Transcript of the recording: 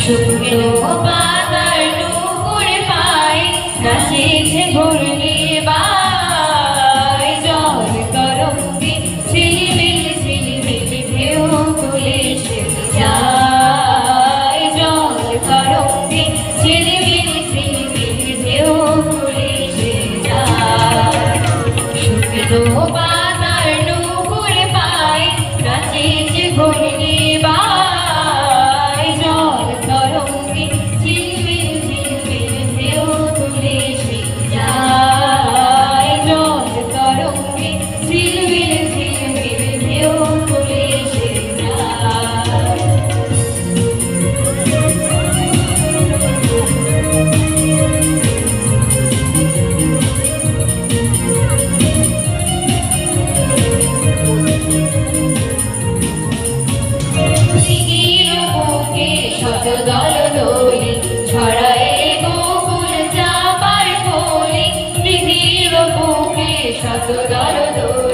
শুকনো পাতার টুকুর পাই গাছে ಸುಧರಲು